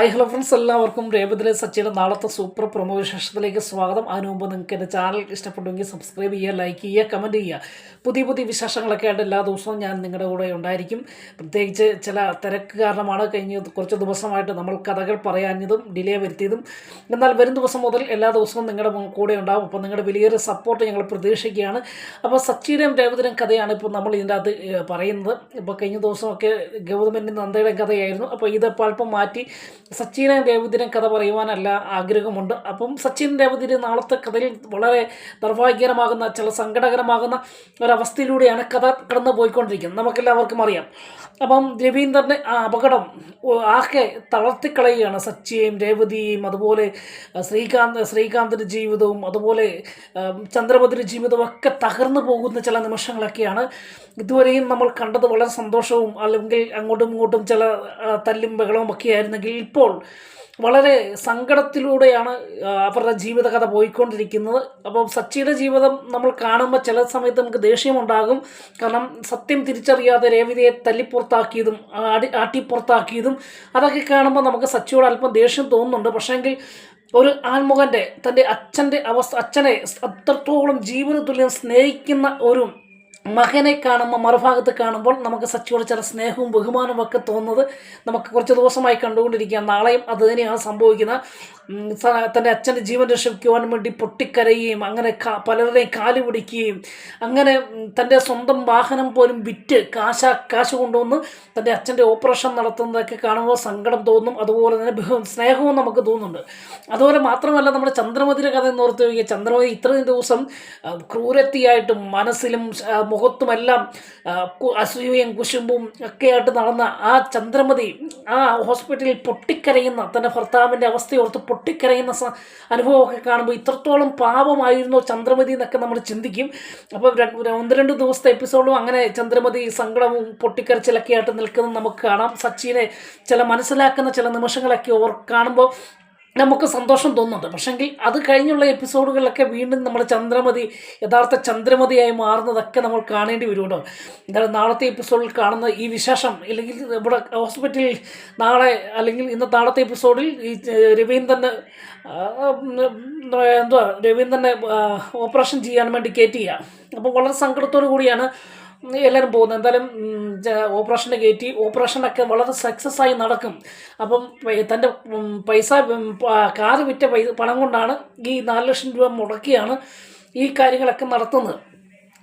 Hi hello friends എല്ലാവർക്കും രേവതിലെ സച്ചിയുടെ നാളത്തെ സൂപ്പർ പ്രൊമോ വിശേഷത്തിലേക്ക് സ്വാഗതം. അതിനു മുമ്പ് നിങ്ങൾക്ക് എന്റെ ചാനൽ ഇഷ്ടപ്പെട്ടുവെങ്കിൽ സബ്സ്ക്രൈബ് ചെയ്യുക ലൈക്ക് ചെയ്യുക കമന്റ് ചെയ്യുക. പുതിയ പുതിയ വിശേഷങ്ങളൊക്കെ ആയിട്ട് എല്ലാ ദിവസവും ഞാൻ നിങ്ങളുടെ കൂടെ ഉണ്ടായിരിക്കും. പ്രത്യേകിച്ച് ചില തിരക്ക് കാരണമാണ് കഴിഞ്ഞ കുറച്ച് ദിവസമായിട്ട് നമ്മൾ കഥകൾ പറയാഞ്ഞതും ഡിലേ വരുത്തിയതും. എന്നാൽ വരും ദിവസം മുതൽ എല്ലാ ദിവസവും നിങ്ങളുടെ കൂടെ ഉണ്ടാവും. അപ്പോൾ നിങ്ങളുടെ വലിയൊരു സപ്പോർട്ട് ഞങ്ങൾ പ്രതീക്ഷിക്കുകയാണ്. അപ്പോൾ സച്ചിയുടെയും രേവതിയുടെയും കഥയാണ് ഇപ്പോൾ നമ്മൾ ഇതിന്റെ അകത്ത് പറയുന്നത്. ഇപ്പോൾ കഴിഞ്ഞ ദിവസമൊക്കെ ഗൗതമന്റെ നന്ദയുടെയും കഥയായിരുന്നു. അപ്പോൾ ഇതിപ്പോൾ അല്പം മാറ്റി സച്ചിനും രേവതിനും കഥ പറയുവാനല്ല ആഗ്രഹമുണ്ട്. അപ്പം സച്ചിൻ രേവതിന് നാളത്തെ കഥയിൽ വളരെ നിർഭാഗ്യകരമാകുന്ന ചില സങ്കടകരമാകുന്ന ഒരവസ്ഥയിലൂടെയാണ് കഥ കടന്നു പോയിക്കൊണ്ടിരിക്കുന്നത് നമുക്കെല്ലാവർക്കും അറിയാം. അപ്പം രവീന്ദ്രന്റെ ആ അപകടം ആകെ തളർത്തിക്കളയുകയാണ് സച്ചിയെയും രേവതിയെയും അതുപോലെ ശ്രീകാന്ത് ശ്രീകാന്തിന്റെ ജീവിതവും അതുപോലെ ചന്ദ്രപതിന്റെ ജീവിതവും ഒക്കെ തകർന്നു പോകുന്ന ചില നിമിഷങ്ങളൊക്കെയാണ് ഇതുവരെയും നമ്മൾ കണ്ടത്. വളരെ സന്തോഷവും അല്ലെങ്കിൽ അങ്ങോട്ടും ഇങ്ങോട്ടും ചില തല്ലും ബഹളവും ഒക്കെ ആയിരുന്നെങ്കിൽ ഇപ്പോൾ വളരെ സങ്കടത്തിലൂടെയാണ് അവരുടെ ജീവിതകഥ പോയിക്കൊണ്ടിരിക്കുന്നത്. അപ്പോൾ സച്ചിയുടെ ജീവിതം നമ്മൾ കാണുമ്പോൾ ചില സമയത്ത് നമുക്ക് ദേഷ്യമുണ്ടാകും. കാരണം സത്യം തിരിച്ചറിയാതെ രേവതിയെ തല്ലിപ്പുറത്താക്കിയതും ആടി ആട്ടിപ്പുറത്താക്കിയതും അതൊക്കെ കാണുമ്പോൾ നമുക്ക് സച്ചിയോട് അല്പം ദേഷ്യം തോന്നുന്നുണ്ട്. പക്ഷേങ്കിൽ ഒരു ആൺമുഖന്റെ തന്റെ അച്ഛന്റെ അവസ്ഥ അച്ഛനെ അത്രത്തോളം ജീവന തുല്യം സ്നേഹിക്കുന്ന ഒരു മകനെ കാണുമ്പോൾ മറുഭാഗത്ത് കാണുമ്പോൾ നമുക്ക് സച്ചിയോട് ചില സ്നേഹവും ബഹുമാനവും ഒക്കെ തോന്നുന്നത് നമുക്ക് കുറച്ച് ദിവസമായി കണ്ടുകൊണ്ടിരിക്കുക നാളെയും അത് തന്നെയാണ് സംഭവിക്കുന്നത്. തന്റെ അച്ഛന്റെ ജീവൻ രക്ഷിക്കുവാൻ വേണ്ടി പൊട്ടിക്കരയുകയും അങ്ങനെ പലരുടെയും കാൽ പിടിക്കുകയും അങ്ങനെ തന്റെ സ്വന്തം വാഹനം പോലും വിറ്റ് കാശ കാശ് കൊണ്ടുവന്ന് തന്റെ അച്ഛന്റെ ഓപ്പറേഷൻ നടത്തുന്നതൊക്കെ കാണുമ്പോൾ സങ്കടം തോന്നും. അതുപോലെ തന്നെ ബഹു സ്നേഹവും നമുക്ക് തോന്നുന്നുണ്ട്. അതുപോലെ മാത്രമല്ല നമ്മുടെ ചന്ദ്രമതിയുടെ കഥ എന്ന് ഓർത്ത് നോക്കിയാൽ ചന്ദ്രമതി ഇത്രയും ദിവസം ക്രൂരത്തിയായിട്ടും മനസ്സിലും മുഖത്തുമെല്ലാം അസൂയയും കുശുമ്പും ഒക്കെയായിട്ട് നടന്ന ആ ചന്ദ്രമതി ആ ഹോസ്പിറ്റലിൽ പൊട്ടിക്കരയുന്ന തന്റെ ഭർത്താവിന്റെ അവസ്ഥയോർത്ത് പൊട്ടിക്കരയുന്ന അനുഭവമൊക്കെ കാണുമ്പോൾ ഇത്രത്തോളം പാപമായിരുന്നു ചന്ദ്രമതി എന്നൊക്കെ നമ്മൾ ചിന്തിക്കും. അപ്പോൾ ഒന്ന് രണ്ട് ദിവസത്തെ എപ്പിസോഡും അങ്ങനെ ചന്ദ്രമതി സങ്കടവും പൊട്ടിക്കരച്ചിലൊക്കെ ആയിട്ട് നിൽക്കുന്നത് നമുക്ക് കാണാം. സച്ചിനെ ചില മനസ്സിലാക്കുന്ന ചില നിമിഷങ്ങളൊക്കെ ഓർ കാണുമ്പോൾ നമുക്ക് സന്തോഷം തോന്നുന്നുണ്ട്. പക്ഷെങ്കിൽ അത് കഴിഞ്ഞുള്ള എപ്പിസോഡുകളിലൊക്കെ വീണ്ടും നമ്മുടെ ചന്ദ്രമതി യഥാർത്ഥ ചന്ദ്രമതിയായി മാറുന്നതൊക്കെ നമ്മൾ കാണേണ്ടി വരുമല്ലോ. എന്തായാലും നാളത്തെ എപ്പിസോഡിൽ കാണുന്ന ഈ വിശേഷം അല്ലെങ്കിൽ ഇവിടെ ഹോസ്പിറ്റലിൽ നാളെ അല്ലെങ്കിൽ ഇന്ന് നാളത്തെ എപ്പിസോഡിൽ ഈ രവീന്ദ്രന് എന്തുവാ രവീന്ദ്രനെ ഓപ്പറേഷൻ ചെയ്യാൻ വേണ്ടി കയറ്റിയ. അപ്പോൾ വളരെ സങ്കടത്തോടു കൂടിയാണ് എല്ലാവരും പോകുന്നത് എന്തായാലും ഓപ്പറേഷന് കയറ്റി ഓപ്പറേഷനൊക്കെ വളരെ സക്സസ് ആയി നടക്കും. അപ്പം തന്റെ പൈസ കാറ് വിറ്റ പൈസ പണം കൊണ്ടാണ് ഈ നാല് ലക്ഷം രൂപ മുടക്കിയാണ് ഈ കാര്യങ്ങളൊക്കെ നടത്തുന്നത്.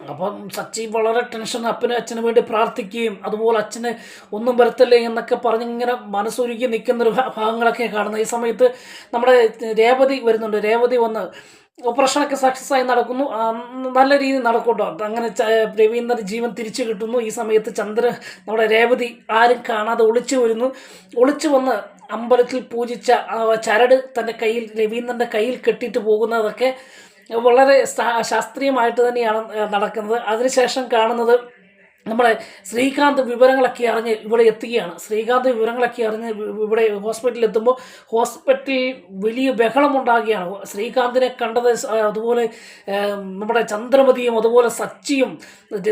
അപ്പം സച്ചി വളരെ ടെൻഷൻ അപ്പനും അച്ഛനും വേണ്ടി പ്രാർത്ഥിക്കുകയും അതുപോലെ അച്ഛന് ഒന്നും വരത്തില്ലേ എന്നൊക്കെ പറഞ്ഞിങ്ങനെ മനസ്സൊരുക്കി നിൽക്കുന്നൊരു ഭാഗങ്ങളൊക്കെ കാണുന്നത്. ഈ സമയത്ത് നമ്മുടെ രേവതി വരുന്നുണ്ട്. രേവതി വന്ന് ഓപ്പറേഷനൊക്കെ സക്സസ് ആയി നടക്കുന്നു നല്ല രീതിയിൽ നടക്കൂട്ടോ. അങ്ങനെ രവീന്ദ്രൻ ജീവൻ തിരിച്ചു കിട്ടുന്നു. ഈ സമയത്ത് ചന്ദ്ര നമ്മുടെ രേവതി ആരും കാണാതെ ഒളിച്ചു വരുന്നു. ഒളിച്ചു വന്ന് അമ്പലത്തിൽ പൂജിച്ച ചരട് തന്റെ കയ്യിൽ രവീന്ദ്രന്റെ കയ്യിൽ കെട്ടിയിട്ട് പോകുന്നതൊക്കെ വളരെ ശാസ്ത്രീയമായിട്ട് തന്നെയാണ് നടക്കുന്നത്. അതിനുശേഷം കാണുന്നത് നമ്മുടെ ശ്രീകാന്ത് വിവരങ്ങളൊക്കെ അറിഞ്ഞ് ഇവിടെ എത്തുകയാണ്. ശ്രീകാന്ത് വിവരങ്ങളൊക്കെ അറിഞ്ഞ് ഇവ- ഇവിടെ ഹോസ്പിറ്റലിൽ എത്തുമ്പോൾ ഹോസ്പിറ്റലിൽ വലിയ ബഹളമുണ്ടാകുകയാണ്. ശ്രീകാന്തിനെ കണ്ടത് അതുപോലെ നമ്മുടെ ചന്ദ്രമതിയും അതുപോലെ സച്ചിയും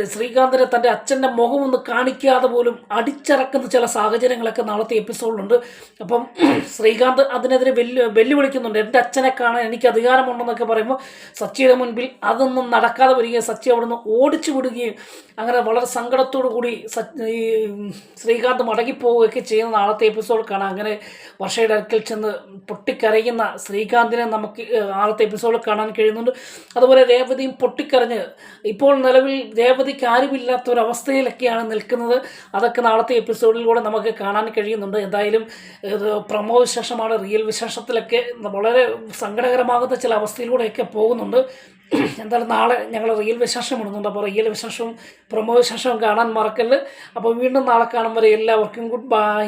ശ്രീകാന്തിനെ തന്റെ അച്ഛന്റെ മുഖമൊന്ന് കാണിക്കാതെ പോലും അടിച്ചിറക്കുന്ന ചില സാഹചര്യങ്ങളൊക്കെ നാളത്തെ എപ്പിസോഡിലുണ്ട്. അപ്പം ശ്രീകാന്ത് അതിനെതിരെ വെല്ലു വെല്ലുവിളിക്കുന്നുണ്ട്. എന്റെ അച്ഛനെ കാണാൻ എനിക്ക് അധികാരമുണ്ടെന്നൊക്കെ പറയുമ്പോൾ സച്ചിയുടെ മുൻപിൽ അതൊന്നും നടക്കാതെ വരികയും സച്ചി അവിടുന്ന് ഓടിച്ചു വിടുകയും അങ്ങനെ വളരെ സങ്കടത്തോടു കൂടി ഈ ശ്രീകാന്ത് മടങ്ങിപ്പോവുകയൊക്കെ ചെയ്യുന്ന നാളത്തെ എപ്പിസോഡ് കാണാം അങ്ങനെ വർഷയുടെ അടുക്കൽ ചെന്ന് പൊട്ടിക്കരയുന്ന ശ്രീകാന്തിനെ നമുക്ക് നാളത്തെ എപ്പിസോഡിൽ കാണാൻ കഴിയുന്നുണ്ട്. അതുപോലെ രേവതിയും പൊട്ടിക്കരഞ്ഞ് ഇപ്പോൾ നിലവിൽ രേവതിക്ക് ആരുമില്ലാത്ത ഒരു അവസ്ഥയിലൊക്കെയാണ് നിൽക്കുന്നത്. അതൊക്കെ നാളത്തെ എപ്പിസോഡിലൂടെ നമുക്ക് കാണാൻ കഴിയുന്നുണ്ട്. എന്തായാലും പ്രമോ വിശേഷമാണ് റിയൽ വിശേഷത്തിലൊക്കെ വളരെ സങ്കടകരമാകുന്ന ചില അവസ്ഥയിലൂടെയൊക്കെ പോകുന്നുണ്ട്. എന്തായാലും നാളെ ഞങ്ങൾ റിയൽ വിശേഷം ഇടുന്നുണ്ട്. അപ്പോൾ റിയൽ വിശേഷവും പ്രമോ വിശേഷവും കാണാൻ മറക്കല്ല്. അപ്പോൾ വീണ്ടും നാളെ കാണും വരെ എല്ലാവർക്കും ഗുഡ് ബൈ.